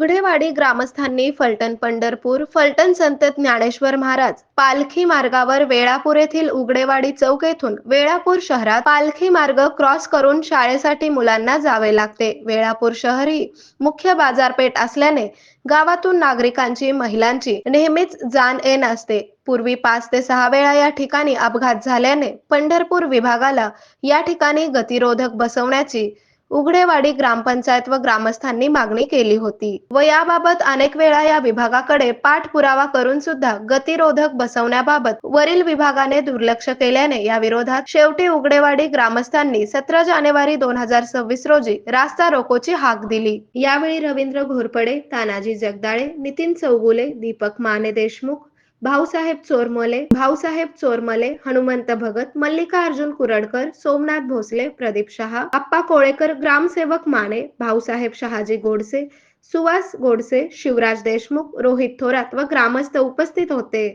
उघडेवाडी ग्रामस्थांनी फलटण पंढरपूर फलटण संत ज्ञानेश्वर महाराज पालखी मार्गावर वेळापूर येथील उघडेवाडी चौक येथून वेळापूर शहरात पालखी मार्ग क्रॉस करून शाळेसाठी मुलांना जावे लागते. वेळापूर शहर ही मुख्य बाजारपेठ असल्याने गावातून नागरिकांची महिलांची नेहमीच जाण येण असते. पूर्वी पाच ते सहा वेळा या ठिकाणी अपघात झाल्याने पंढरपूर विभागाला या ठिकाणी गतिरोधक बसवण्याची उघडेवाडी ग्रामपंचायत व ग्रामस्थांनी मागणी केली होती व याबाबत अनेक वेळा या विभागाकडे पाठपुरावा करून सुद्धा गतिरोधक बसवण्याबाबत वरील विभागाने दुर्लक्ष केल्याने या विरोधात शेवटी उघडेवाडी ग्रामस्थांनी सतरा जानेवारी दोन हजार सव्वीस रोजी रास्ता रोकोची हाक दिली. यावेळी रवींद्र घोरपडे तानाजी जगदाळे नितीन चौगुले दीपक माने देशमुख भाऊसाहेब चोरमले भाऊसाहेब चोरमले हनुमंत भगत मल्लिकार्जुन कुरडकर सोमनाथ भोसले प्रदीप शहा आप्पा कोळेकर ग्रामसेवक माने भाऊसाहेब शहाजी गोडसे सुवास गोडसे शिवराज देशमुख रोहित थोरात व ग्रामस्थ उपस्थित होते.